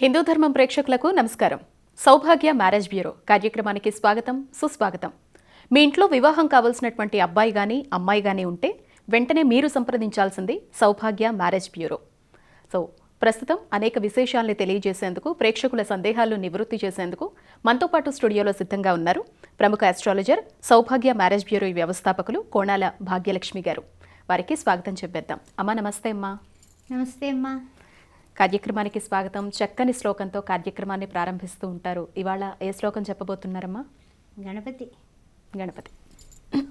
హిందూ ధర్మం ప్రేక్షకులకు నమస్కారం. సౌభాగ్య మ్యారేజ్ బ్యూరో కార్యక్రమానికి స్వాగతం సుస్వాగతం. మీ ఇంట్లో వివాహం కావలసినటువంటి అబ్బాయి కానీ అమ్మాయి కానీ ఉంటే వెంటనే మీరు సంప్రదించాల్సింది సౌభాగ్య మ్యారేజ్ బ్యూరో. సో ప్రస్తుతం అనేక విశేషాల్ని తెలియజేసేందుకు ప్రేక్షకుల సందేహాలు నివృత్తి చేసేందుకు మనతో పాటు స్టూడియోలో సిద్ధంగా ఉన్నారు ప్రముఖ ఆస్ట్రాలజర్ సౌభాగ్య మ్యారేజ్ బ్యూరో వ్యవస్థాపకులు కోణాల భాగ్యలక్ష్మి గారు. వారికి స్వాగతం చెప్పేద్దాం. అమ్మా నమస్తే అమ్మా. నమస్తే అమ్మా. కార్యక్రమానికి స్వాగతం. చక్కని శ్లోకంతో కార్యక్రమాన్ని ప్రారంభిస్తూ ఉంటారు. ఇవాళ ఏ శ్లోకం చెప్పబోతున్నారమ్మా? గణపతి. గణపతి.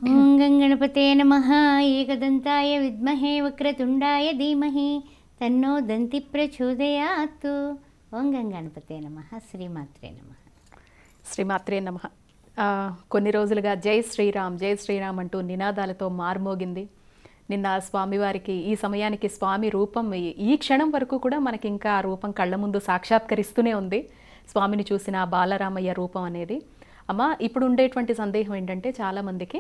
ఓం గణపతే నమ. ఏకదంతాయ విద్మహే వక్రతుండాయ ధీమహి. తన్నో దంతి ప్రచోదయాత్ ఓం గణపతే నమ. శ్రీమాత్రే నమ. శ్రీమాత్రే నమ. కొన్ని రోజులుగా జై శ్రీరామ్ జై శ్రీరామ్ అంటూ నినాదాలతో మార్మోగింది. నిన్న స్వామివారికి ఈ సమయానికి స్వామి రూపం ఈ- క్షణం వరకు కూడా మనకి ఇంకా ఆ రూపం కళ్ళ ముందు సాక్షాత్కరిస్తూనే ఉంది. స్వామిని చూసిన బాలరామయ్య రూపం అనేది. అమ్మ ఇప్పుడు ఉండేటువంటి సందేహం ఏంటంటే చాలామందికి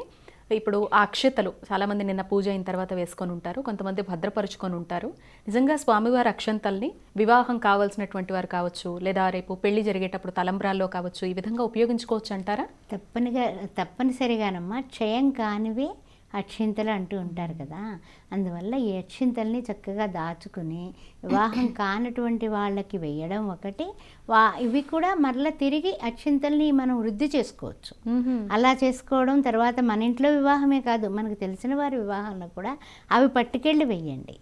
ఇప్పుడు ఆ అక్షతలు చాలామంది నిన్న పూజ అయిన తర్వాత వేసుకొని ఉంటారు కొంతమంది భద్రపరుచుకొని ఉంటారు. నిజంగా స్వామివారి అక్షంతల్ని వివాహం కావాల్సినటువంటి వారు కావచ్చు లేదా రేపు పెళ్ళి జరిగేటప్పుడు తలంబ్రాల్లో కావచ్చు ఈ విధంగా ఉపయోగించుకోవచ్చు అంటారా తప్పనిగా తప్పనిసరిగానమ్మా క్షయం కానివే అక్షింతలు అంటూ ఉంటారు కదా. అందువల్ల ఈ అక్షింతల్ని చక్కగా దాచుకుని వివాహం కానటువంటి వాళ్ళకి వేయడం ఒకటి. వా ఇవి కూడా మరలా తిరిగి అక్షింతల్ని మనం వృద్ధి చేసుకోవచ్చు. అలా చేసుకోవడం తర్వాత మన ఇంట్లో వివాహమే కాదు మనకు తెలిసిన వారి వివాహంలో కూడా అవి పట్టుకెళ్ళి వెయ్యండి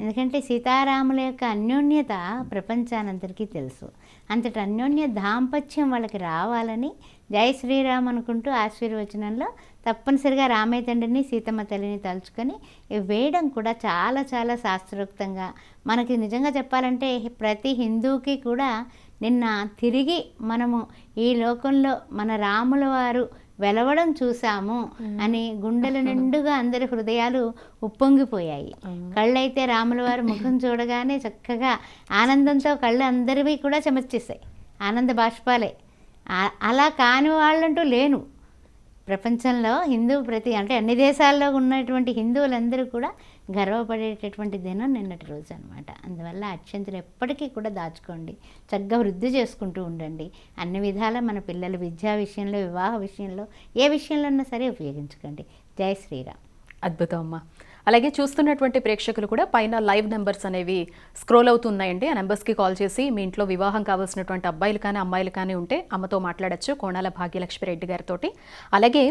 ఎందుకంటే సీతారాముల యొక్క అన్యోన్యత ప్రపంచానందరికీ తెలుసు. అంతటి అన్యోన్య దాంపత్యం వాళ్ళకి రావాలని జై శ్రీరామ్ అనుకుంటూ ఆశీర్వచనంలో తప్పనిసరిగా రామయ్య తండ్రిని సీతమ్మ తల్లిని తలుచుకొని వేయడం కూడా చాలా చాలా శాస్త్రోక్తంగా మనకి నిజంగా చెప్పాలంటే ప్రతి హిందువుకి కూడా నిన్న తిరిగి మనము ఈ లోకంలో మన రాముల వారు వెలవడం చూసాము అని గుండెల నిండుగా అందరి హృదయాలు ఉప్పొంగిపోయాయి. కళ్ళైతే రాముల వారి ముఖం చూడగానే చక్కగా ఆనందంతో కళ్ళు అందరివి కూడా చెమర్చేసాయి ఆనంద బాష్పాలే. అలా కాని వాళ్ళంటూ లేను. ప్రపంచంలో హిందూ ప్రతి అంటే అన్ని దేశాల్లో ఉన్నటువంటి హిందువులందరూ కూడా గర్వపడేటటువంటి దినం నిన్నటి రోజు అనమాట అందువల్ల అత్యంతలు ఎప్పటికీ కూడా దాచుకోండి. చక్కగా వృద్ధి చేసుకుంటూ ఉండండి. అన్ని విధాల మన పిల్లల విద్యా విషయంలో వివాహ విషయంలో ఏ విషయంలో ఉన్నా సరే ఉపయోగించుకోండి. జై శ్రీరామ్. అద్భుతం అమ్మా. అలాగే చూస్తున్నటువంటి ప్రేక్షకులు కూడా పైన లైవ్ నెంబర్స్ అనేవి స్క్రోల్ అవుతున్నాయండి. ఆ నెంబర్స్కి కాల్ చేసి మీ ఇంట్లో వివాహం కావాల్సినటువంటి అబ్బాయిలు కానీ అమ్మాయిలు కానీ ఉంటే అమ్మతో మాట్లాడొచ్చు కోణాల భాగ్యలక్ష్మి రెడ్డి గారితో అలాగే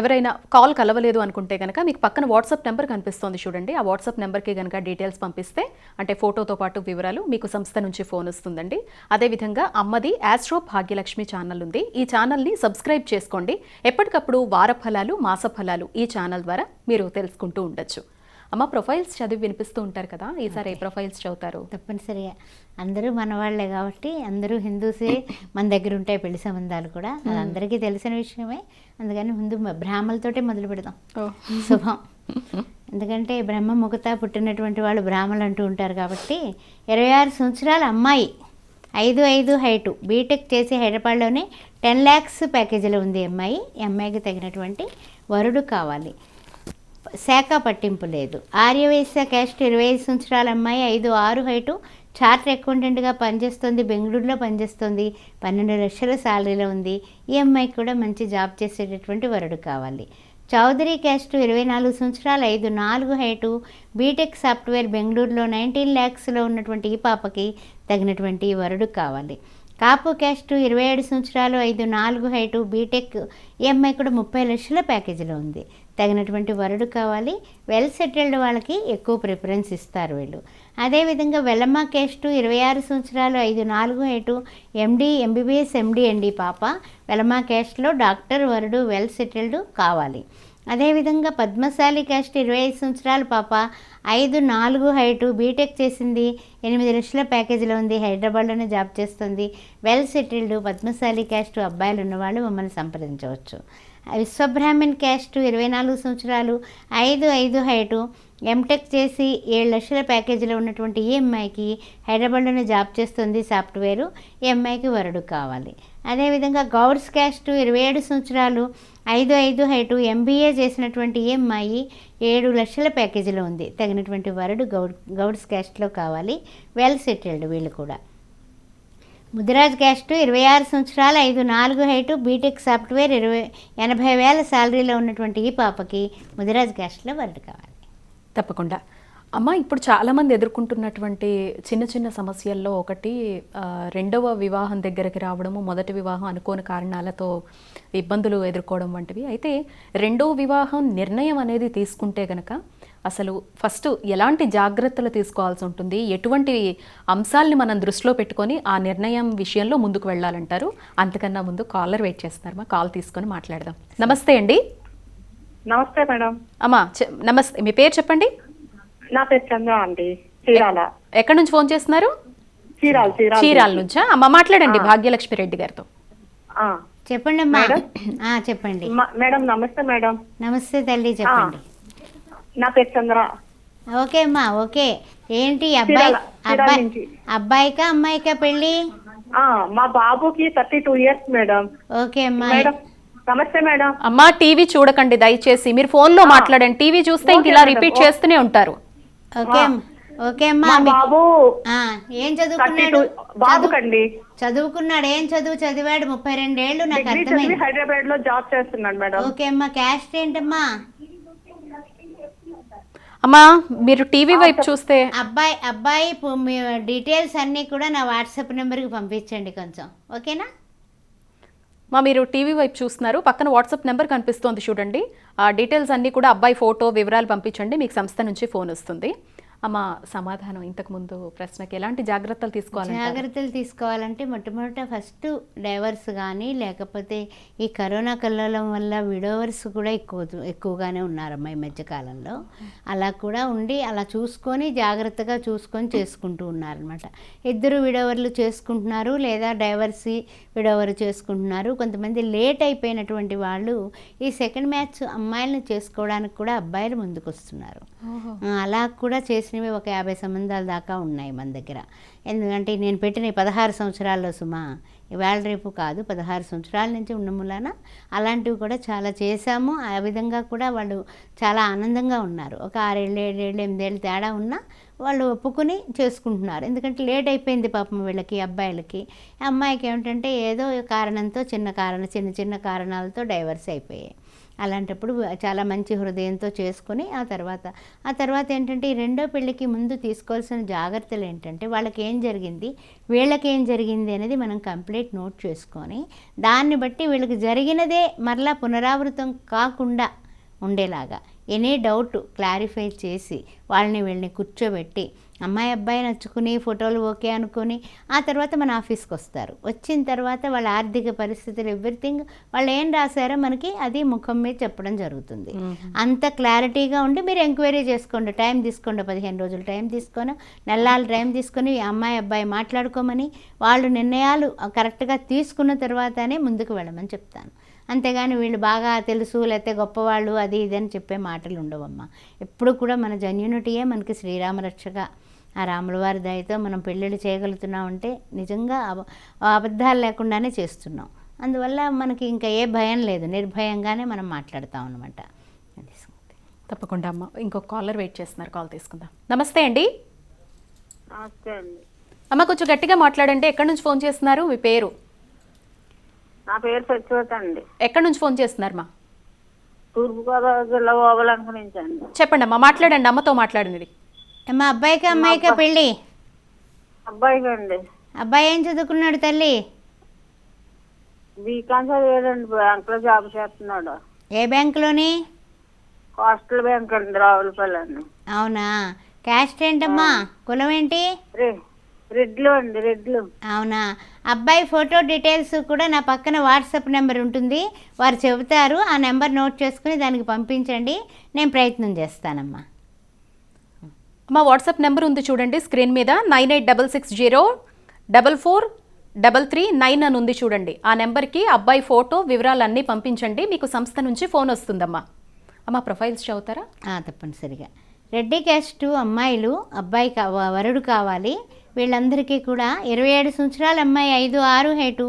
ఎవరైనా కాల్ కలవలేదు అనుకుంటే కనుక మీకు పక్కన వాట్సాప్ నెంబర్ కనిపిస్తోంది చూడండి. ఆ వాట్సాప్ నెంబర్కి కనుక డీటెయిల్స్ పంపిస్తే అంటే ఫోటోతో పాటు వివరాలు మీకు సంస్థ నుంచి ఫోన్ వస్తుందండి. అదేవిధంగా అమ్మది ఆస్ట్రో భాగ్యలక్ష్మి ఛానల్ ఉంది. ఈ ఛానల్ని సబ్స్క్రైబ్ చేసుకోండి. ఎప్పటికప్పుడు వార ఫలాలు మాస ఫలాలు ఈ ఛానల్ ద్వారా మీరు తెలుసుకుంటూ ఉండొచ్చు అమ్మ ప్రొఫైల్స్ చదివి వినిపిస్తూ ఉంటారు కదా? ఈసారి ఏ ప్రొఫైల్స్ చదువుతారు. తప్పనిసరిగా. అందరూ మన వాళ్ళే కాబట్టి అందరూ హిందూసే మన దగ్గర ఉంటాయి పెళ్ళి సంబంధాలు కూడా. అది అందరికీ తెలిసిన విషయమే. అందుకని ముందు బ్రాహ్మలతోటే మొదలు పెడదాం. శుభం. ఎందుకంటే బ్రహ్మ ముఖత పుట్టినటువంటి వాళ్ళు బ్రాహ్మలు అంటూ ఉంటారు కాబట్టి ఇరవై ఆరు సంవత్సరాల అమ్మాయి ఐదు ఐదు హైటు బీటెక్ చేసి హైదరాబాద్లోనే టెన్ ల్యాక్స్ ప్యాకేజీలో ఉంది అమ్మాయి. ఈ అమ్మాయికి తగినటువంటి వరుడు కావాలి. శాఖ పట్టింపు లేదు. ఆర్యవైశ్య క్యాస్ట్ ఇరవై ఐదు సంవత్సరాల అమ్మాయి ఐదు ఆరు హైటు చార్టర్ అకౌంటెంట్గా పనిచేస్తుంది బెంగళూరులో పనిచేస్తుంది. పన్నెండు లక్షల శాలరీలో ఉంది. ఈ అమ్మాయికి కూడా మంచి జాబ్ చేసేటటువంటి వరుడు కావాలి. చౌదరి క్యాస్ట్ ఇరవై నాలుగు సంవత్సరాలు ఐదు నాలుగు హైటు బీటెక్ సాఫ్ట్వేర్ బెంగళూరులో నైన్టీన్ ల్యాక్స్లో ఉన్నటువంటి ఈ పాపకి తగినటువంటి వరుడు కావాలి. కాపు క్యాస్ట్ ఇరవై ఏడు సంవత్సరాలు ఐదు నాలుగు హైటు బీటెక్ ఈ అమ్మాయి కూడా ముప్పై లక్షల ప్యాకేజీలో ఉంది. తగినటువంటి వరుడు కావాలి. వెల్ సెటిల్డ్ వాళ్ళకి ఎక్కువ ప్రిఫరెన్స్ ఇస్తారు వీళ్ళు. అదేవిధంగా వెల్లమ్మ కేస్టు ఇరవై ఆరు సంవత్సరాలు ఐదు నాలుగు హైటు ఎండి ఎంబీబీఎస్ ఎండి అండి పాప. వెల్లమ్మ క్యాస్ట్లో డాక్టర్ వరుడు వెల్ సెటిల్డ్ కావాలి. అదేవిధంగా పద్మశాలి క్యాస్ట్ ఇరవై ఐదు సంవత్సరాల పాప. ఐదు నాలుగు హైటు బీటెక్ చేసింది. ఎనిమిది లక్షల ప్యాకేజీలో ఉంది. హైదరాబాద్లోనే జాబ్ చేస్తుంది. వెల్ సెటిల్డ్ పద్మశాలి క్యాస్ట్ అబ్బాయిలు ఉన్నవాళ్ళు మమ్మల్ని సంప్రదించవచ్చు. విశ్వబ్రాహ్మణ్ క్యాస్ట్ ఇరవై నాలుగు సంవత్సరాలు ఐదు ఐదు హైటు ఎంటెక్ చేసి ఏడు లక్షల ప్యాకేజీలో ఉన్నటువంటి ఈ అమ్మాయికి హైదరాబాద్లోనే జాబ్ చేస్తుంది సాఫ్ట్వేరు ఈ అమ్మాయికి వరుడు కావాలి. అదేవిధంగా గౌడ్స్ క్యాస్ట్ ఇరవై ఏడు సంవత్సరాలు ఐదు ఐదు హైటు ఎంబీఏ చేసినటువంటి ఈ అమ్మాయి ఏడు లక్షల ప్యాకేజీలో ఉంది. తగినటువంటి వరుడు గౌడ్ గౌడ్స్ క్యాస్ట్లో కావాలి. వెల్ సెటిల్డ్ వీళ్ళు కూడా. ముదిరాజ్ క్యాస్ట్ ఇరవై ఆరు సంవత్సరాలు ఐదు నాలుగు హైటు బీటెక్ సాఫ్ట్వేర్ ఇరవై ఎనభై వేల శాలరీలో ఉన్నటువంటి ఈ పాపకి ముదిరాజ్ క్యాస్ట్లో వర్డ్ కావాలి. తప్పకుండా. అమ్మ ఇప్పుడు చాలామంది ఎదుర్కొంటున్నటువంటి చిన్న చిన్న సమస్యల్లో ఒకటి రెండవ వివాహం దగ్గరికి రావడము మొదటి వివాహం అనుకోని కారణాలతో ఇబ్బందులు ఎదుర్కోవడం వంటివి. అయితే రెండవ వివాహం నిర్ణయం అనేది తీసుకుంటే గనక అసలు ఫస్ట్ ఎలాంటి జాగ్రత్తలు తీసుకోవాల్సి ఉంటుంది? ఎటువంటి అంశాలని మనం దృష్టిలో పెట్టుకొని ఆ నిర్ణయం విషయంలో ముందుకు వెళ్ళాలంటారు? అంతకన్నా ముందు కాలర్ వెయిట్ చేస్తున్నారు మా కాల్ తీసుకొని మాట్లాడదాం. నమస్తే అండి. నమస్తే మేడం. అమ్మా నమస్తే. మీ పేరు చెప్పండి? నా పేరు చంద్ర అండి. చీరాల. ఎక్కడి నుంచి ఫోన్ చేస్తున్నారు? చీరాల చీరాల నుంచా. అమ్మ మాట్లాడండి భాగ్యలక్ష్మి రెడ్డి గారితో. ఆ. చెప్పండి అమ్మా మేడం? ఆ, చెప్పండి. మేడం నమస్తే మేడం. నమస్తే తల్లి చెప్పండి. నా పేరు చంద్ర. ఓకే అమ్మా ఓకే. ఏంటి అబ్బాయి అబ్బాయి. అబ్బాయికా అమ్మాయికా పెళ్ళి? ఆ మా బాబుకి thirty two years madam. Okay అమ్మా. మేడం నమస్తే మేడం. అమ్మా టీవీ చూడకండి దయచేసి. మీరు ఫోన్లో మాట్లాడండి. టీవీ చూస్తే ఇంక ఇలా రిపీట్. చేస్తూనే ఉంటారు. ఓకే అమ్మా. ఓకే అమ్మా బాబు ఆ, ఏం చదువుకున్నాడు? బాబుకండి. చదువుకున్నాడు ఏం చదువు? చదివాడు ముప్పై రెండేళ్ళు నాకు అర్థమైంది. హైదరాబాద్లో జాబ్ చేస్తున్నాడు మేడం. ఓకే అమ్మా క్యాస్ట్ ఏంటమ్మా? అమ్మా మీరు టీవీ వైపు చూస్తే అబ్బాయి అబ్బాయి డీటెయిల్స్ అన్నీ కూడా నా వాట్సాప్ నెంబర్కి పంపించండి కొంచెం. ఓకేనా? మా మీరు టీవీ వైపు చూస్తున్నారు. పక్కన వాట్సాప్ నెంబర్ కనిపిస్తోంది చూడండి. ఆ డీటెయిల్స్ అన్నీ కూడా అబ్బాయి ఫోటో వివరాలు పంపించండి. మీకు సంస్థ నుంచి ఫోన్ వస్తుంది. అమ్మ సమాధానం ఇంతకు ముందు ప్రశ్నకి ఎలాంటి జాగ్రత్తలు తీసుకోవాలి జాగ్రత్తలు తీసుకోవాలంటే మొట్టమొదట ఫస్ట్ డైవర్స్ కానీ లేకపోతే ఈ కరోనా కల్లోలం వల్ల విడోవర్స్ కూడా ఎక్కువ ఎక్కువగానే ఉన్నారమ్మా ఈ మధ్యకాలంలో అలా కూడా ఉండి అలా చూసుకొని జాగ్రత్తగా చూసుకొని చేసుకుంటూ ఉన్నారనమాట ఇద్దరు విడోవర్లు చేసుకుంటున్నారు లేదా డైవర్సీ విడోవర్ చేసుకుంటున్నారు. కొంతమంది లేట్ అయిపోయినటువంటి వాళ్ళు ఈ సెకండ్ మ్యాచ్ అమ్మాయిలను చేసుకోవడానికి కూడా అబ్బాయిలు ముందుకు వస్తున్నారు అలా కూడా చేసినవి ఒక యాభై సంబంధాల దాకా ఉన్నాయి మన దగ్గర. ఎందుకంటే నేను పెట్టిన పదహారు సంవత్సరాల్లో సుమా ఇవాళ రేపు కాదు పదహారు సంవత్సరాల నుంచి ఉన్న మూలాన అలాంటివి కూడా చాలా చేశాము. ఆ విధంగా కూడా వాళ్ళు చాలా ఆనందంగా ఉన్నారు. ఒక ఆరేళ్ళు ఏడేళ్ళు ఎనిమిదేళ్ళు తేడా ఉన్నా వాళ్ళు ఒప్పుకుని చేసుకుంటున్నారు. ఎందుకంటే లేట్ అయిపోయింది పాపం వీళ్ళకి అబ్బాయిలకి. అమ్మాయికి ఏమిటంటే ఏదో కారణంతో చిన్న కారణం చిన్న చిన్న కారణాలతో డైవర్స్ అయిపోయాయి. అలాంటప్పుడు చాలా మంచి హృదయంతో చేసుకొని ఆ తర్వాత ఆ తర్వాత ఏంటంటే ఈ రెండో పెళ్ళికి ముందు తీసుకోవాల్సిన జాగ్రత్తలు ఏంటంటే వాళ్ళకి ఏం జరిగింది వీళ్ళకి ఏం జరిగింది అనేది మనం కంప్లీట్ నోట్ చేసుకొని దాన్ని బట్టి వీళ్ళకి జరిగినదే మరలా పునరావృతం కాకుండా ఉండేలాగా ఎనీ డౌట్ క్లారిఫై చేసి వాళ్ళని వీళ్ళని కూర్చోబెట్టి అమ్మాయి అబ్బాయి నచ్చుకుని ఫోటోలు ఓకే అనుకొని ఆ తర్వాత మన ఆఫీస్కి వస్తారు. వచ్చిన తర్వాత వాళ్ళ ఆర్థిక పరిస్థితులు ఎవ్రీథింగ్ వాళ్ళు ఏం రాశారో మనకి అది ముఖం మీద చెప్పడం జరుగుతుంది. అంత క్లారిటీగా ఉండి మీరు ఎంక్వైరీ చేసుకోండి. టైం తీసుకోండి పదిహేను రోజులు టైం తీసుకొని నెలలు టైం తీసుకొని అమ్మాయి అబ్బాయి మాట్లాడుకోమని వాళ్ళు నిర్ణయాలు కరెక్ట్గా తీసుకున్న తర్వాతనే ముందుకు వెళ్ళమని చెప్తాను. అంతేగాని వీళ్ళు బాగా తెలుసు లేకపోతే గొప్పవాళ్ళు అది ఇది అని చెప్పే మాటలు ఉండవమ్మా. ఎప్పుడు కూడా మన జన్యూనిటీయే మనకి శ్రీరామరక్షగా ఆ రాముల వారి దయతో మనం పెళ్ళిళ్ళు చేయగలుగుతున్నామంటే నిజంగా అబ- అబద్ధాలు లేకుండానే చేస్తున్నాం. అందువల్ల మనకి ఇంకా ఏ భయం లేదు. నిర్భయంగానే మనం మాట్లాడతాం అనమాట అది. తప్పకుండా అమ్మ. ఇంకొక కాలర్ వెయిట్ చేస్తున్నారు. కాల్ తీసుకుందాం. నమస్తే అండి. నమస్తే అండి. అమ్మ కొంచెం గట్టిగా మాట్లాడండి. ఎక్కడి నుంచి ఫోన్ చేస్తున్నారు? మీ పేరు? నా పేరు సత్యవత అండి. ఎక్కడి నుంచి ఫోన్ చేస్తున్నారు మా? తూర్పుగోదావరి జిల్లా ఓబలంక నుంచి అండి చెప్పండి అమ్మా మాట్లాడండి అమ్మతో మాట్లాడినది. ఏమ్మా అబ్బాయికా అమ్మాయికా పెళ్ళి. అబ్బాయికి అండి అబ్బాయి ఏం చదువుకున్నాడు తల్లి? బీకాన్ చదివాడండి బ్యాంకులో జాబ్ చేస్తున్నాడు. ఏ బ్యాంకులోని? కోస్టల్ బ్యాంక్ అండి రావులపల్లి అండి. అవునా. క్యాస్ట్ ఏంటమ్మా? కులం ఏంటి? రె రెడ్లు అండి రెడ్లు. అవునా? అబ్బాయి ఫోటో డీటెయిల్స్ కూడా నా పక్కన వాట్సాప్ నెంబర్ ఉంటుంది. వారు చెబుతారు ఆ నెంబర్ నోట్ చేసుకుని దానికి పంపించండి. నేను ప్రయత్నం చేస్తానమ్మా. మా వాట్సాప్ నెంబర్ ఉంది చూడండి స్క్రీన్ మీద. Nine eight double six zero double four double three nine అని ఉంది చూడండి. ఆ నెంబర్కి అబ్బాయి ఫోటో వివరాలన్నీ పంపించండి. మీకు సంస్థ నుంచి ఫోన్ వస్తుందమ్మా. అమ్మ ప్రొఫైల్స్ చదువుతారా? ఆ, తప్పనిసరిగా. రెడ్డి క్యాస్ట్ అమ్మాయిలు అబ్బాయి వరుడు కావాలి. వీళ్ళందరికీ కూడా ఇరవై ఏడు సంవత్సరాల అమ్మాయి ఐదు ఆరు హెటు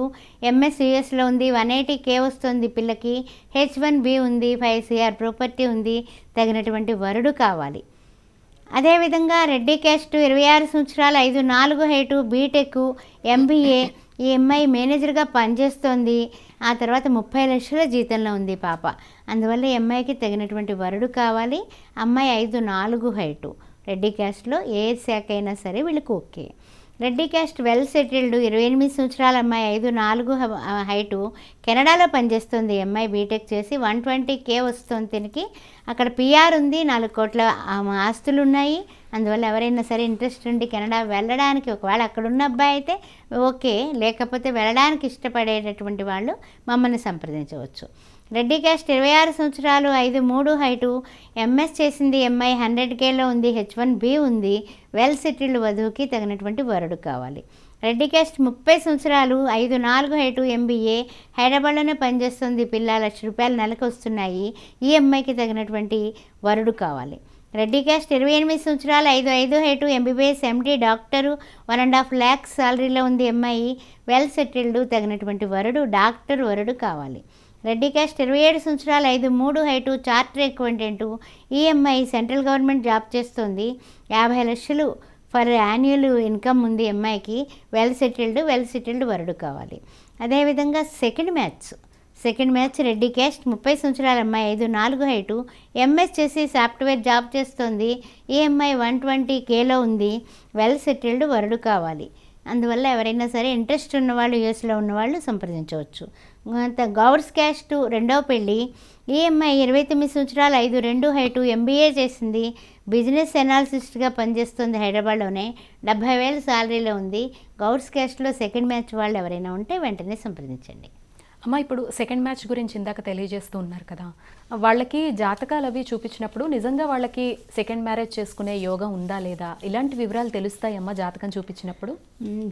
ఎంఎస్యుఎస్లో ఉంది వన్ ఎయిటీ కే వస్తుంది పిల్లకి హెచ్ వన్ బి ఉంది ఫైవ్ సిఆర్ ప్రాపర్టీ ఉంది తగినటువంటి వరుడు కావాలి. అదేవిధంగా రెడ్డి క్యాస్ట్ ఇరవై ఆరు సంవత్సరాలు ఐదు నాలుగు హైటు బీటెక్ ఎంబీఏ ఈ అమ్మాయి మేనేజర్గా పనిచేస్తోంది. ఆ తర్వాత ముప్పై లక్షల జీతంలో ఉంది పాప. అందువల్ల ఈ అమ్మాయికి తగినటువంటి వరుడు కావాలి అమ్మాయి ఐదు నాలుగు హైటు. రెడ్డి క్యాస్ట్లో ఏ శాఖ అయినా సరే వీళ్ళకి okay. Reddy caste well settled ఇరవై ఎనిమిది సంవత్సరాల అమ్మాయి ఐదు నాలుగు హైటు కెనడాలో పనిచేస్తుంది. ఈ అమ్మాయి బీటెక్ చేసి వన్ ట్వంటీ కే వస్తుంది దీనికి అక్కడ పిఆర్ ఉంది నాలుగు కోట్ల ఆస్తులు ఉన్నాయి అందువల్ల ఎవరైనా సరే ఇంట్రెస్ట్ ఉండి కెనడా వెళ్ళడానికి ఒకవేళ అక్కడ ఉన్న అబ్బాయి అయితే ఓకే. లేకపోతే వెళ్ళడానికి ఇష్టపడేటటువంటి వాళ్ళు మమ్మల్ని సంప్రదించవచ్చు. రెడ్డి క్యాస్ట్ ఇరవై ఆరు సంవత్సరాలు ఐదు మూడు హైటు ఎంఎస్ చేసింది ఎంఐ హండ్రెడ్ కేలో ఉంది హెచ్ వన్ బి ఉంది వెల్ సెటిల్డ్ వధువుకి తగినటువంటి వరుడు కావాలి. రెడ్డి క్యాస్ట్ ముప్పై సంవత్సరాలు ఐదు నాలుగు హైటు ఎంబీఏ హైదరాబాద్లోనే పనిచేస్తుంది పిల్ల లక్ష రూపాయలు నెలకు వస్తున్నాయి ఈ అమ్మాయికి తగినటువంటి వరుడు కావాలి. రెడ్డి క్యాస్ట్ ఇరవై ఎనిమిది సంవత్సరాలు ఐదు ఐదు height MBBS MD doctor one and half lakhs సాలరీలో ఉంది అమ్మాయి వెల్ సెటిల్డ్ తగినటువంటి వరుడు డాక్టర్ వరుడు కావాలి. రెడ్డి క్యాస్ట్ ఇరవై ఏడు సంవత్సరాలు ఐదు మూడు height charter accountant EMI central government job చేస్తుంది. యాభై లక్షలు ఫర్ యాన్యువల్ ఇన్కమ్ ఉంది అమ్మాయికి వెల్ సెటిల్డ్ వెల్ సెటిల్డ్ వరుడు కావాలి. అదేవిధంగా second match second match Reddy caste ముప్పై సంవత్సరాల అమ్మాయి ఐదు నాలుగు హైటు. ఎంఎస్ చేసి సాఫ్ట్వేర్ జాబ్ చేస్తుంది. ఈఎంఐ వన్ ట్వంటీ కేలో ఉంది. వెల్ సెటిల్డ్ వరుడు కావాలి. అందువల్ల ఎవరైనా సరే ఇంట్రెస్ట్ ఉన్నవాళ్ళు యూఎస్లో ఉన్నవాళ్ళు సంప్రదించవచ్చు. అంత క్యాస్ట్ రెండవ పెళ్ళి ఈఎంఐ ఇరవై తొమ్మిది సంవత్సరాలు ఐదు రెండు హైటు ఎంబీఏ చేసింది. బిజినెస్ ఎనాలిసిస్ట్గా పనిచేస్తుంది హైదరాబాద్లోనే. డెబ్భై వేలు శాలరీలో ఉంది. గౌర్స్ క్యాస్ట్లో సెకండ్ మ్యాచ్ వాళ్ళు ఎవరైనా ఉంటే వెంటనే సంప్రదించండి. అమ్మ ఇప్పుడు సెకండ్ మ్యాచ్ గురించి ఇందాక తెలియజేస్తూ ఉన్నారు కదా. వాళ్ళకి జాతకాలు అవి చూపించినప్పుడు నిజంగా వాళ్ళకి సెకండ్ మ్యారేజ్ చేసుకునే యోగం ఉందా లేదా? ఇలాంటి వివరాలు తెలుస్తాయమ్మా జాతకం చూపించినప్పుడు?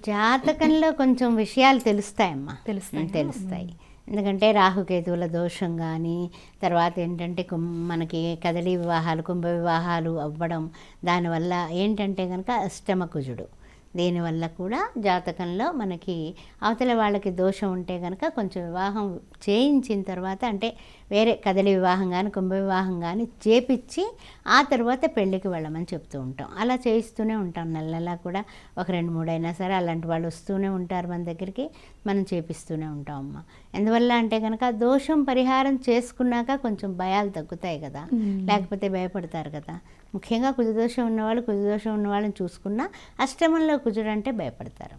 జాతకంలో కొంచెం విషయాలు తెలుస్తాయమ్మా తెలుస్తాయా? తెలుస్తాయి. ఎందుకంటే రాహుకేతువుల దోషం కానీ తర్వాత ఏంటంటే కుం- మనకి కదలి వివాహాలు కుంభ వివాహాలు అవ్వడం దానివల్ల ఏంటంటే కనుక అష్టమ కుజుడు. దీనివల్ల కూడా జాతకంలో మనకి అవతల వాళ్ళకి దోషం ఉంటే కనుక కొంచెం వివాహం చేయించిన తర్వాత అంటే వేరే కదలి వివాహం కానీ కుంభ వివాహం కానీ చేపిచ్చి ఆ తర్వాత పెళ్ళికి వెళ్ళమని చెప్తూ ఉంటాం. అలా చేయిస్తూనే ఉంటాం. నెల నెలా కూడా ఒక రెండు మూడు అయినా సరే అలాంటి వాళ్ళు వస్తూనే ఉంటారు మన దగ్గరికి. మనం చేపిస్తూనే ఉంటాం అమ్మ. ఎందువల్ల అంటే కనుక దోషం పరిహారం చేసుకున్నాక కొంచెం భయాలు తగ్గుతాయి కదా. లేకపోతే భయపడతారు కదా. ముఖ్యంగా కుజదోషం ఉన్నవాళ్ళు కుజదోషం ఉన్న వాళ్ళని చూసుకున్నా అష్టమంలో కుజుడు అంటే భయపడతారు.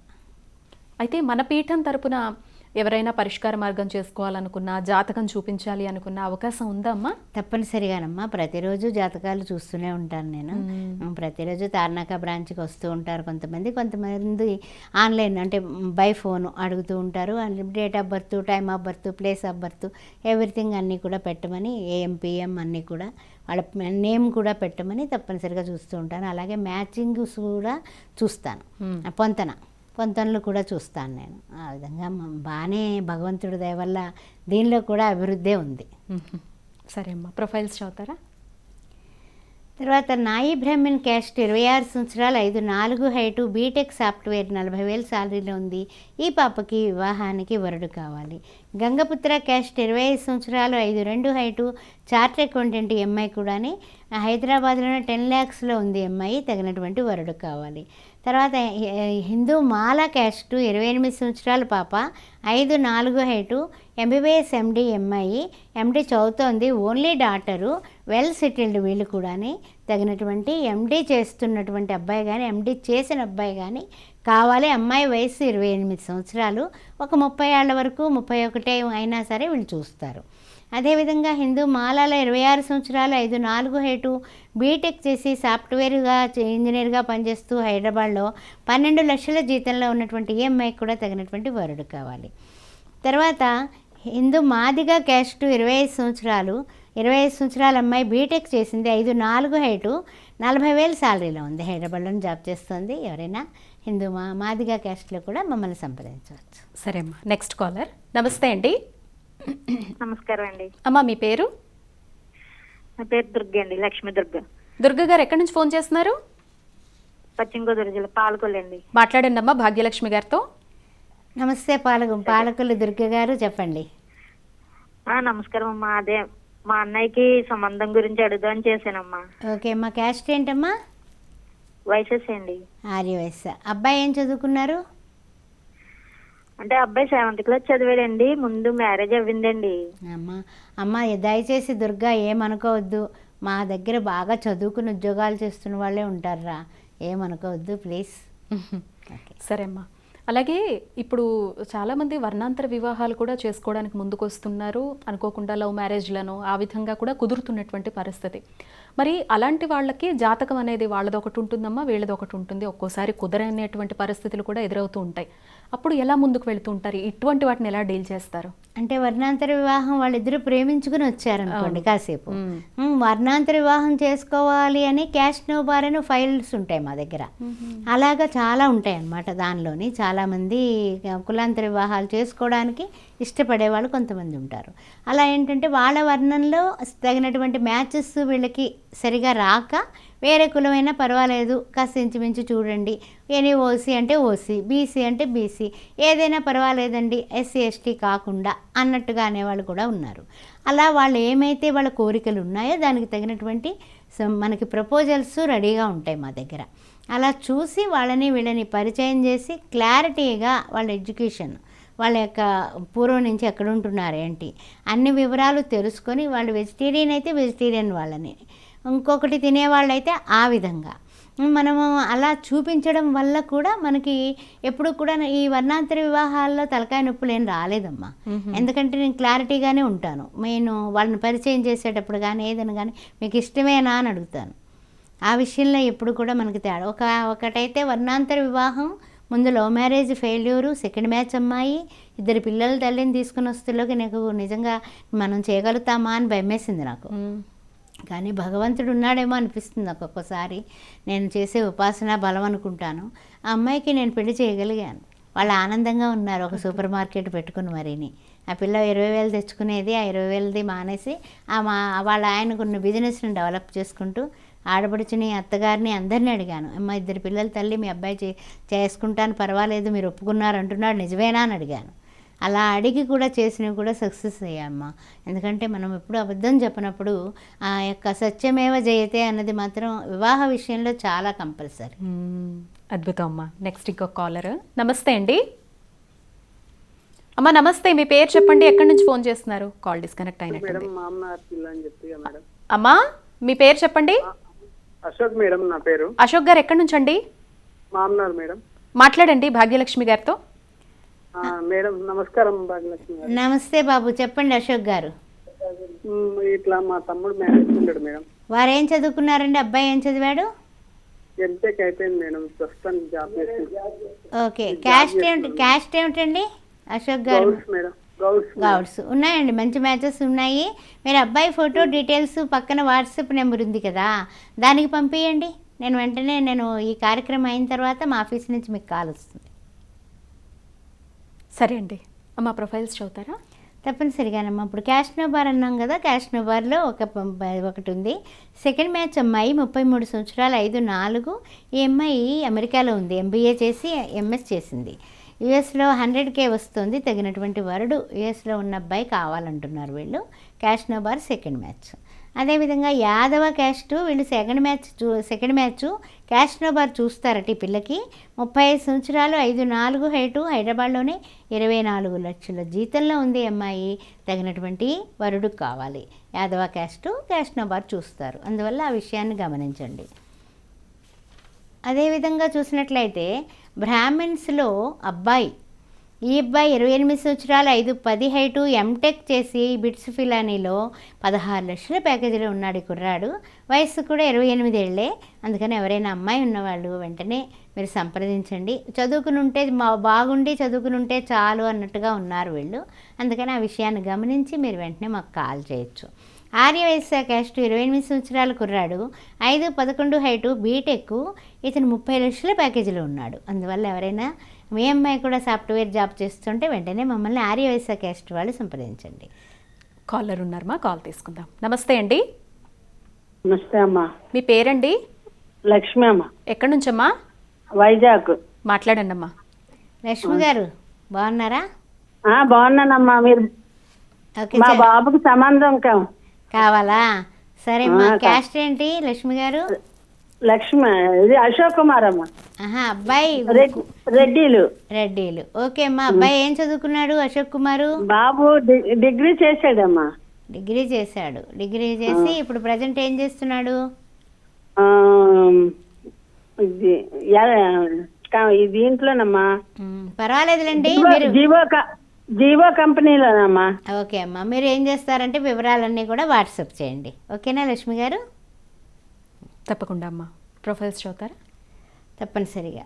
అయితే మన పీఠం తరపున ఎవరైనా పరిష్కార మార్గం చేసుకోవాలనుకున్నా జాతకం చూపించాలి అనుకున్న అవకాశం ఉందా అమ్మా తప్పనిసరిగానమ్మా. ప్రతిరోజు జాతకాలు చూస్తూనే ఉంటాను నేను. ప్రతిరోజు తార్నాక బ్రాంచ్కి వస్తూ ఉంటారు కొంతమంది. కొంతమంది ఆన్లైన్ అంటే బై ఫోన్ అడుగుతూ ఉంటారు. Date of birth time of birth place of birth everything అన్నీ కూడా పెట్టమని ఏఎం పిఎం అన్నీ కూడా వాళ్ళ నేమ్ కూడా పెట్టమని తప్పనిసరిగా చూస్తూ ఉంటాను. అలాగే మ్యాచింగ్స్ కూడా చూస్తాను. పొంతన. పొంతనలు కూడా చూస్తాను నేను. ఆ విధంగా బాగానే భగవంతుడి దయ వల్ల దీనిలో కూడా అభివృద్ధే ఉంది. సరే అమ్మా ప్రొఫైల్స్ చదువుతారా? తర్వాత నాయి బ్రాహ్మణ్ క్యాస్ట్ ఇరవై ఆరు సంవత్సరాలు ఐదు నాలుగు హైటు బీటెక్ సాఫ్ట్వేర్ నలభై వేలు శాలరీలో ఉంది. ఈ పాపకి వివాహానికి వరుడు కావాలి. గంగపుత్ర క్యాస్ట్ ఇరవై ఐదు సంవత్సరాలు ఐదు రెండు హైటు చార్టర్ అకౌంటెంట్ ఎంఐ కూడాని హైదరాబాద్లోనే టెన్ ల్యాక్స్లో ఉంది ఎంఐ తగినటువంటి వరుడు కావాలి. తర్వాత హిందూ మాల క్యాస్టు ఇరవై ఎనిమిది సంవత్సరాల పాప ఐదు నాలుగు height MBBS MD EMI MD చదువుతోంది. ఓన్లీ డాటరు వెల్ సెటిల్డ్ వీళ్ళు కూడాని తగినటువంటి ఎండి చేస్తున్నటువంటి అబ్బాయి కానీ ఎండి చేసిన అబ్బాయి కానీ కావాలి. అమ్మాయి వయసు ఇరవై ఎనిమిది సంవత్సరాలు. ఒక ముప్పై ఏళ్ళ వరకు ముప్పై ఒకటే అయినా సరే వీళ్ళు చూస్తారు. అదేవిధంగా హిందూ మాలాల ఇరవై ఆరు సంవత్సరాలు ఐదు నాలుగు హేటు బీటెక్ చేసి సాఫ్ట్వేర్గా ఇంజనీర్గా పనిచేస్తూ హైదరాబాద్లో పన్నెండు లక్షల జీతంలో ఉన్నటువంటి ఈఎంఐ కూడా తగినటువంటి వరుడు కావాలి. తర్వాత హిందూ మాదిగా క్యాస్ట్ ఇరవై ఐదు సంవత్సరాలు ఇరవై ఐదు సంవత్సరాల అమ్మాయి బీటెక్ చేసింది ఐదు నాలుగు హైటు నలభై వేలు శాలరీలో ఉంది. హైదరాబాద్లో జాబ్ చేస్తుంది. ఎవరైనా హిందూ మా మాదిగా క్యాస్ట్లో కూడా మమ్మల్ని సంప్రదించవచ్చు. సరే అమ్మా నెక్స్ట్ కాలర్. నమస్తే అండి. నమస్కారం అండి. అమ్మా మీ పేరు? నా పేరు దుర్గ అండి లక్ష్మీ దుర్గ దుర్గ గారు ఎక్కడి నుంచి ఫోన్ చేస్తున్నారు? పశ్చిమ గోదావరి జిల్లా పాలకొల్లు అండి. మాట్లాడండి అమ్మా భాగ్యలక్ష్మి గారితో. నమస్తే పాలక పాలకులు దుర్గ గారు చెప్పండి. ఆ, నమస్కారం అమ్మా అదే మా అన్నయ్యకి సంబంధం గురించి అడుగుదామని చేశానమ్మా. ఓకే మా క్యాస్ట్ ఏంటమ్మా? వయసెస్ అండి. ఆర్యవయస్ అబ్బాయి ఏం చదువుకున్నారు? అంటే అబ్బాయి సెవెంత్ క్లాస్ చదివాడండి ముందు మ్యారేజ్ అవ్విందండి. అమ్మ అమ్మ దయచేసి దుర్గా ఏమనుకోవద్దు. మా దగ్గర బాగా చదువుకుని ఉద్యోగాలు చేస్తున్న వాళ్ళే ఉంటారా ఏమనుకోవద్దు ప్లీజ్. సరే అమ్మా. అలాగే ఇప్పుడు చాలామంది వర్ణాంతర వివాహాలు కూడా చేసుకోవడానికి ముందుకు వస్తున్నారు అనుకోకుండా లవ్ మ్యారేజ్లను ఆ విధంగా కూడా కుదురుతున్నటువంటి పరిస్థితి. మరి అలాంటి వాళ్ళకి జాతకం అనేది వాళ్ళది ఒకటి ఉంటుందమ్మా వీళ్ళది ఒకటి ఉంటుంది. ఒక్కోసారి కుదరనేటువంటి పరిస్థితులు కూడా ఎదురవుతూ ఉంటాయి. అప్పుడు ఎలా ముందుకు వెళ్తూ ఉంటారు? ఇటువంటి వాటిని ఎలా డీల్ చేస్తారు? అంటే వర్ణాంతర వివాహం వాళ్ళిద్దరూ ప్రేమించుకుని వచ్చారనుకోండి. కాసేపు. వర్ణాంతర వివాహం చేసుకోవాలి అని క్యాష్ నో బార్ అని ఫైల్స్ ఉంటాయి మా దగ్గర. అలాగా చాలా ఉంటాయి అన్నమాట దానిలోని చాలామంది కులాంతర వివాహాలు చేసుకోవడానికి ఇష్టపడే వాళ్ళు కొంతమంది ఉంటారు. అలా ఏంటంటే వాళ్ళ వర్ణంలో తగినటువంటి మ్యాచెస్ వీళ్ళకి సరిగా రాక వేరే కులమైనా పర్వాలేదు కాస్త ఇంచుమించు చూడండి. ఎనీ ఓసీ అంటే ఓసీ బీసీ అంటే బీసీ ఏదైనా పర్వాలేదండి ఎస్సీ ఎస్టీ కాకుండా అన్నట్టుగా అనేవాళ్ళు కూడా ఉన్నారు. అలా వాళ్ళు ఏమైతే వాళ్ళ కోరికలు ఉన్నాయో దానికి తగినటువంటి మనకి ప్రపోజల్స్ రెడీగా ఉంటాయి మా దగ్గర. అలా చూసి వాళ్ళని వీళ్ళని పరిచయం చేసి క్లారిటీగా వాళ్ళ ఎడ్యుకేషన్ వాళ్ళ యొక్క పూర్వం నుంచి ఎక్కడ ఉంటున్నారు ఏంటి అన్ని వివరాలు తెలుసుకొని వాళ్ళు వెజిటేరియన్ అయితే వెజిటేరియన్ వాళ్ళని ఇంకొకటి తినేవాళ్ళైతే ఆ విధంగా. మనము అలా చూపించడం వల్ల కూడా మనకి ఎప్పుడు కూడా ఈ వర్ణాంతర వివాహాల్లో తలకాయ నొప్పులు ఏం రాలేదమ్మా. ఎందుకంటే నేను క్లారిటీగానే ఉంటాను. నేను వాళ్ళని పరిచయం చేసేటప్పుడు కానీ ఏదైనా కానీ మీకు ఇష్టమేనా అని అడుగుతాను. ఆ విషయంలో ఎప్పుడు కూడా మనకి తేడా. ఒక ఒకటైతే వర్ణాంతర వివాహం ముందు love marriage failure second match అమ్మాయి ఇద్దరు పిల్లల తల్లిని తీసుకుని వస్తులోకి నాకు నిజంగా మనం చేయగలుగుతామా అని భయమేసింది నాకు. కానీ భగవంతుడు ఉన్నాడేమో అనిపిస్తుంది నాకు ఒక్కొక్కసారి నేను చేసే ఉపాసన బలం అనుకుంటాను. ఆ అమ్మాయికి నేను పెళ్ళి చేయగలిగాను. వాళ్ళు ఆనందంగా ఉన్నారు ఒక సూపర్ మార్కెట్ పెట్టుకుని మరిని. ఆ పిల్ల ఇరవై వేలు తెచ్చుకునేది ఆ ఇరవై వేలది మానేసి ఆ మా వాళ్ళ ఆయనకున్న బిజినెస్ని డెవలప్ చేసుకుంటూ ఆడపడుచుని అత్తగారిని అందరిని అడిగాను. అమ్మ ఇద్దరు పిల్లల తల్లి మీ అబ్బాయి చే చేసుకుంటాను పర్వాలేదు మీరు ఒప్పుకున్నారు అంటున్నాడు. నిజమేనా? అని అడిగాను. అలా అడిగి కూడా చేసినవి కూడా సక్సెస్ అయ్యామ్మా ఎందుకంటే మనం ఎప్పుడు అబద్ధం చెప్పినప్పుడు ఆ యొక్క సత్యమేవ జయతే అన్నది మాత్రం వివాహ విషయంలో చాలా కంపల్సరీ. అద్భుతం అమ్మా. నెక్స్ట్ ఇంకొక కాలర్. నమస్తే అండి. అమ్మా నమస్తే. మీ పేరు చెప్పండి. ఎక్కడి నుంచి ఫోన్ చేస్తున్నారు? కాల్ డిస్కనెక్ట్ ఇక మేడం అమ్మా మీ పేరు చెప్పండి? అశోక్ మేడం నా పేరు. అశోక్ గారు ఎక్కడి నుంచి అండి మామనార్ మేడం. మాట్లాడండి భాగ్యలక్ష్మి గారితో. ఆ, మేడం నమస్కారం భాగ్యలక్ష్మి గారు. నమస్తే బాబు చెప్పండి అశోక్ గారు. ఇట్లా మా తమ్ముడు మ్యారేజ్ ఉంటాడు మేడం. వారు ఏం చదువుకున్నారండి? అబ్బాయి ఏం చదివాడు? ఎంటెక్ అయిపోయింది మేడం ప్రస్తుతానికి జాబ్ ఓకే క్యాస్ట్ ఏమిటి క్యాస్ట్ ఏమిటండి అశోక్ గారు? మేడం. గౌడ్స్ ఉన్నాయండి మంచి మ్యాచెస్ ఉన్నాయి. మీరు అబ్బాయి ఫోటో డీటెయిల్స్ పక్కన వాట్సాప్ నెంబర్ ఉంది కదా దానికి పంపించండి నేను వెంటనే నేను ఈ కార్యక్రమం అయిన తర్వాత మా ఆఫీస్ నుంచి మీకు కాల్ వస్తుంది. సరే అండి. అమ్మా ప్రొఫైల్స్ చదువుతారా? తప్పనిసరిగానమ్మా ఇప్పుడు క్యాష్ నోబార్ అన్నాం కదా క్యాష్ నోబార్లో ఒక ఒకటి ఉంది. సెకండ్ మ్యాచ్ అమ్మాయి ముప్పై మూడు సంవత్సరాలు ఐదు నాలుగు. ఈ అమ్మాయి అమెరికాలో ఉంది. ఎంబీఏ చేసి ఎంఎస్ చేసింది. యుఎస్లో హండ్రెడ్ కే వస్తుంది. తగినటువంటి వరుడు యుఎస్లో ఉన్న అబ్బాయి కావాలంటున్నారు వీళ్ళు. Cash no bar second match. అదేవిధంగా యాదవ క్యాస్ట్ వీళ్ళు సెకండ్ మ్యాచ్ చూ second match cash no bar చూస్తారట ఈ పిల్లకి. ముప్పై ఐదు సంవత్సరాలు ఐదు నాలుగు హైటు హైదరాబాద్లోనే ఇరవై నాలుగు లక్షల జీతంలో ఉంది అమ్మాయి. తగినటువంటి వరుడు కావాలి. యాదవ క్యాస్ట్ క్యాష్ నోబార్ చూస్తారు. అందువల్ల ఆ విషయాన్ని గమనించండి. అదేవిధంగా చూసినట్లయితే బ్రాహ్మిన్స్లో అబ్బాయి. ఈ అబ్బాయి ఇరవై ఎనిమిది సంవత్సరాలు ఐదు పది హైటు ఎంటెక్ చేసి బిట్స్ ఫిలానీలో పదహారు లక్షల ప్యాకేజీలో ఉన్నాడు ఈ కుర్రాడు. వయసు కూడా ఇరవై ఎనిమిది ఏళ్ళే. అందుకని ఎవరైనా అమ్మాయి ఉన్నవాళ్ళు వెంటనే మీరు సంప్రదించండి. చదువుకుని ఉంటే మా బాగుండి చదువుకుని ఉంటే చాలు అన్నట్టుగా ఉన్నారు వీళ్ళు. అందుకని ఆ విషయాన్ని గమనించి మీరు వెంటనే మాకు కాల్ చేయొచ్చు. ఆర్యవైశ్య క్యాస్ట్ ఇరవై ఎనిమిది సంవత్సరాల కుర్రాడు. ఐదు పదకొండు హైటు బీటెక్ ఇతను ముప్పై లక్షల ప్యాకేజీలో ఉన్నాడు. అందువల్ల ఎవరైనా మీ అమ్మాయి కూడా సాఫ్ట్వేర్ జాబ్ చేస్తుంటే వెంటనే మమ్మల్ని ఆర్యవైశ్య క్యాస్ట్ వాళ్ళు సంప్రదించండి. కాలర్ ఉన్నారమ్మా కాల్ తీసుకుందాం. నమస్తే అండి. నమస్తే అమ్మా. మీ పేరండి? లక్ష్మి అమ్మ. ఎక్కడి నుంచమ్మా? వైజాగ్. మాట్లాడండి అమ్మా. లక్ష్మి గారు బాగున్నారా? ఆ బాగున్నానమ్మా. మీరు ఓకే మా బాబుకి సంబంధం కావాలా? సరే మా క్యాస్ట్ ఏంటి లక్ష్మి గారు? లక్ష్మి ఇది అశోక్ కుమార్ అమ్మ అబ్బాయి రెడ్- రెడ్డిలు. రెడ్డిలు. ఓకే అమ్మా అబ్బాయి ఏం చదువుకున్నాడు అశోక్ కుమారు బాబు డిగ్రీ చేశాడమ్మా. డిగ్రీ చేశాడు. డిగ్రీ చేసి ఇప్పుడు ప్రజెంట్ ఏం చేస్తున్నాడు? దీంట్లోనమ్మా. పర్వాలేదులేండి మీరు జీవో జీవో కంపెనీలోనమ్మా. ఓకే అమ్మా మీరు ఏం చేస్తారంటే వివరాలన్నీ కూడా వాట్సాప్ చేయండి. ఓకేనా లక్ష్మి గారు? తప్పకుండా అమ్మా. ప్రొఫైల్స్ చదువుతారా తప్పనిసరిగా.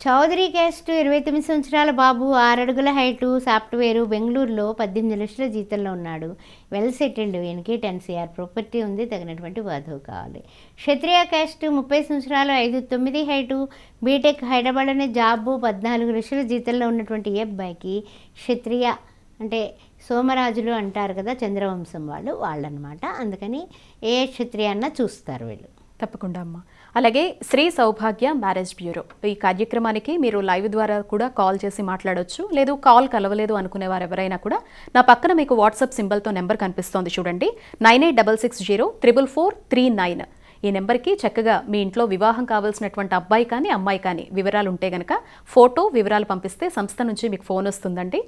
చౌదరి క్యాస్ట్ ఇరవై తొమ్మిది సంవత్సరాల బాబు ఆరడుగుల హైటు సాఫ్ట్వేరు బెంగళూరులో పద్దెనిమిది లక్షల జీతంలో ఉన్నాడు. వెల్ సెటిల్డ్ ఈయనకి టెన్ సిఆర్ ప్రాపర్టీ ఉంది తగినటువంటి వధువు కావాలి. క్షత్రియ క్యాస్ట్ ముప్పై సంవత్సరాలు ఐదు తొమ్మిది హైటు బీటెక్ హైదరాబాద్ అనే జాబు పద్నాలుగు లక్షల జీతంలో ఉన్నటువంటి ఈ అబ్బాయికి క్షత్రియ అంటే సోమరాజులు అంటారు కదా చంద్రవంశం వాళ్ళు వాళ్ళనమాట. అందుకని ఏ క్షత్రియ అన్న చూస్తారు వీళ్ళు. తప్పకుండా అమ్మా. అలాగే శ్రీ సౌభాగ్య మ్యారేజ్ బ్యూరో. ఈ కార్యక్రమానికి మీరు లైవ్ ద్వారా కూడా కాల్ చేసి మాట్లాడవచ్చు లేదు కాల్ కలవలేదు అనుకునే వారు ఎవరైనా కూడా నా పక్కన మీకు వాట్సాప్ సింబల్తో నెంబర్ కనిపిస్తోంది చూడండి. Nine eight double six zero triple four three nine. ఈ నెంబర్కి చక్కగా మీ ఇంట్లో వివాహం కావాల్సినటువంటి అబ్బాయి కానీ అమ్మాయి కానీ వివరాలు ఉంటే గనక ఫోటో వివరాలు పంపిస్తే సంస్థ నుంచి మీకు ఫోన్ వస్తుందండి.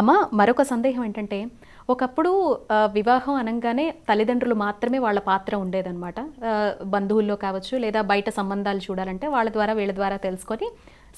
అమ్మ మరొక సందేహం ఏంటంటే ఒకప్పుడు వివాహం అనగానే తల్లిదండ్రులు మాత్రమే వాళ్ళ పాత్ర ఉండేదన్నమాట. బంధువుల్లో కావచ్చు లేదా బయట సంబంధాలు చూడాలంటే వాళ్ళ ద్వారా వీళ్ళ ద్వారా తెలుసుకొని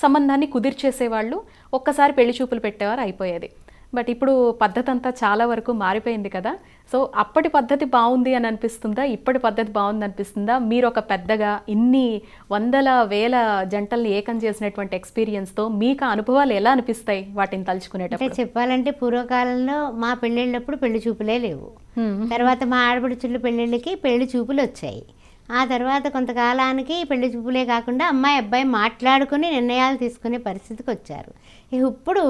సంబంధాన్ని కుదిర్చేసేవాళ్ళు ఒక్కసారి పెళ్ళి చూపులు పెట్టేవారు అయిపోయేది. బట్ ఇప్పుడు పద్ధతి అంతా చాలా వరకు మారిపోయింది కదా. సో అప్పటి పద్ధతి బాగుంది అని అనిపిస్తుందా? ఇప్పటి పద్ధతి బాగుంది అనిపిస్తుందా? మీరు ఒక పెద్దగా ఇన్ని వందల వేల జంటల్ని ఏకం చేసినటువంటి ఎక్స్పీరియన్స్తో మీకు అనుభవాలు ఎలా అనిపిస్తాయి వాటిని తలుచుకునేటప్పుడు? చెప్పాలంటే పూర్వకాలంలో మా పెళ్ళిళ్ళప్పుడు పెళ్ళి చూపులే లేవు. తర్వాత మా ఆడపడుచుల పెళ్ళిళ్ళకి పెళ్ళి చూపులు వచ్చాయి ఆ తర్వాత కొంతకాలానికి పెళ్ళి చూపులే కాకుండా అమ్మాయి అబ్బాయి మాట్లాడుకుని నిర్ణయాలు తీసుకునే పరిస్థితికి వచ్చారు. ఇప్పుడు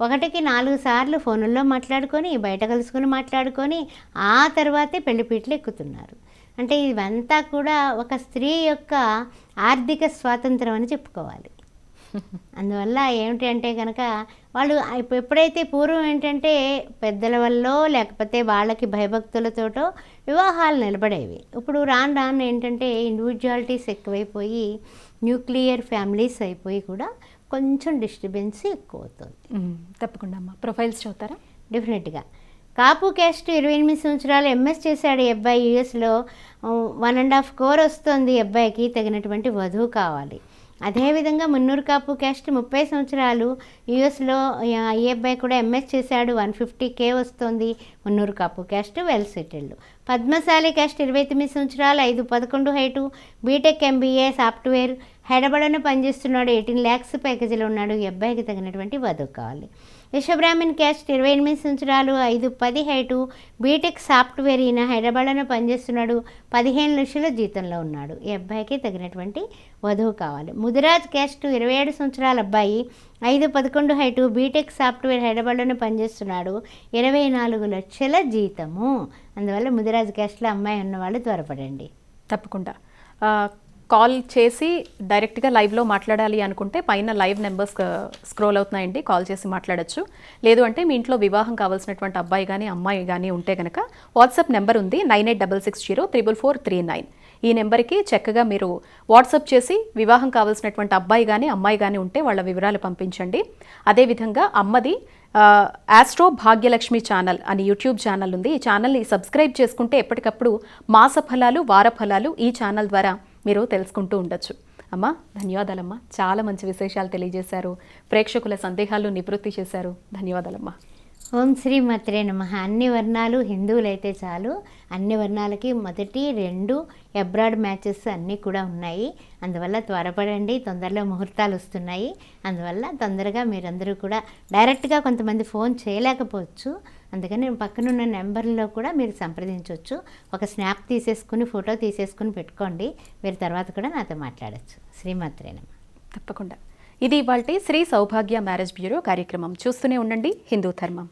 ఒకటికి నాలుగు సార్లు ఫోనుల్లో మాట్లాడుకొని బయట కలుసుకొని మాట్లాడుకొని ఆ తర్వాతే పెళ్ళిపీటలు ఎక్కుతున్నారు. అంటే ఇవంతా కూడా ఒక స్త్రీ యొక్క ఆర్థిక స్వాతంత్రం అని చెప్పుకోవాలి. అందువల్ల ఏమిటి అంటే కనుక వాళ్ళు ఎప్పుడైతే పూర్వం ఏంటంటే పెద్దల వల్ల లేకపోతే వాళ్ళకి భయభక్తులతోటో వివాహాలు నిలబడేవి. ఇప్పుడు రాను రాను ఏంటంటే ఇండివిజువాలిటీస్ ఎక్కువైపోయి న్యూక్లియర్ ఫ్యామిలీస్ అయిపోయి కూడా కొంచెం డిస్టర్బెన్స్ ఎక్కువ అవుతుంది. తప్పకుండా అమ్మా. ప్రొఫైల్స్ చదువుతారా డెఫినెట్గా కాపు క్యాస్ట్ ఇరవై ఎనిమిది సంవత్సరాలు ఎంఎస్ చేశాడు అబ్బాయి యూఎస్లో. వన్ అండ్ హాఫ్ కోర్ వస్తుంది అబ్బాయికి. తగినటువంటి వధువు కావాలి. అదేవిధంగా మున్నూరు కాపు క్యాస్ట్ ముప్పై సంవత్సరాలు యూఎస్లో ఈ అబ్బాయి కూడా ఎంఎస్ చేశాడు. వన్ ఫిఫ్టీ కే వస్తుంది Munnuru Kapu caste well settled. Padmasali caste ఇరవై తొమ్మిది సంవత్సరాలు ఐదు పదకొండు హైటు. BTech MBA software. హైదరాబాద్లోనే పనిచేస్తున్నాడు. ఎయిటీన్ ల్యాక్స్ ప్యాకేజీలో ఉన్నాడు. ఈ అబ్బాయికి తగినటువంటి వధువు కావాలి. విశ్వబ్రాహ్మణ్ క్యాస్ట్ ఇరవై ఎనిమిది సంవత్సరాలు ఐదు పది హైటు బీటెక్ సాఫ్ట్వేర్ ఈయన హైదరాబాద్లో పనిచేస్తున్నాడు. పదిహేను లక్షల జీతంలో ఉన్నాడు. ఈ అబ్బాయికి తగినటువంటి వధువు కావాలి. ముదిరాజ్ క్యాస్ట్ ఇరవై ఏడు సంవత్సరాల అబ్బాయి ఐదు పదకొండు హైటు బీటెక్ సాఫ్ట్వేర్ హైదరాబాద్లోనే పనిచేస్తున్నాడు. ఇరవై నాలుగు లక్షల జీతము. అందువల్ల ముదిరాజ్ క్యాస్ట్లో అమ్మాయి ఉన్నవాళ్ళు త్వరపడండి. తప్పకుండా. కాల్ చేసి డైరెక్ట్గా లైవ్లో మాట్లాడాలి అనుకుంటే పైన లైవ్ నెంబర్స్ స్క్రోల్ అవుతున్నాయండి కాల్ చేసి మాట్లాడొచ్చు. లేదు అంటే మీ ఇంట్లో వివాహం కావాల్సినటువంటి అబ్బాయి కానీ అమ్మాయి కానీ ఉంటే కనుక వాట్సాప్ నెంబర్ ఉంది nine eight double six zero triple four three nine. ఈ నెంబర్కి చక్కగా మీరు వాట్సాప్ చేసి వివాహం కావాల్సినటువంటి అబ్బాయి కానీ అమ్మాయి కానీ ఉంటే వాళ్ళ వివరాలు పంపించండి. అదేవిధంగా అమ్మది ఆస్ట్రో భాగ్యలక్ష్మి ఛానల్ అని యూట్యూబ్ ఛానల్ ఉంది. ఈ ఛానల్ని సబ్స్క్రైబ్ చేసుకుంటే ఎప్పటికప్పుడు మాస ఫలాలు వార ఫలాలు ఈ ఛానల్ ద్వారా మీరు తెలుసుకుంటూ ఉండొచ్చు. అమ్మా ధన్యవాదాలమ్మా. చాలా మంచి విశేషాలు తెలియజేశారు. ప్రేక్షకుల సందేహాలు నివృత్తి చేశారు. ధన్యవాదాలమ్మా. ఓం శ్రీ మత్రే నమ. అన్ని వర్ణాలు హిందువులైతే చాలు. అన్ని వర్ణాలకి మొదటి రెండు అబ్రాడ్ మ్యాచెస్ అన్నీ కూడా ఉన్నాయి. అందువల్ల త్వరపడండి. తొందరలో ముహూర్తాలు వస్తున్నాయి. అందువల్ల తొందరగా మీరందరూ కూడా డైరెక్ట్గా కొంతమంది ఫోన్ చేయలేకపోవచ్చు. అందుకని నేను పక్కనున్న నెంబర్లో కూడా మీరు సంప్రదించవచ్చు. ఒక స్నాప్ తీసేసుకుని ఫోటో తీసేసుకుని పెట్టుకోండి. మీరు తర్వాత కూడా నాతో మాట్లాడచ్చు. శ్రీమాత్రేనమ్మ తప్పకుండా. ఇది ఇవాళ శ్రీ సౌభాగ్య మ్యారేజ్ బ్యూరో కార్యక్రమం. చూస్తూనే ఉండండి. హిందూ ధర్మం.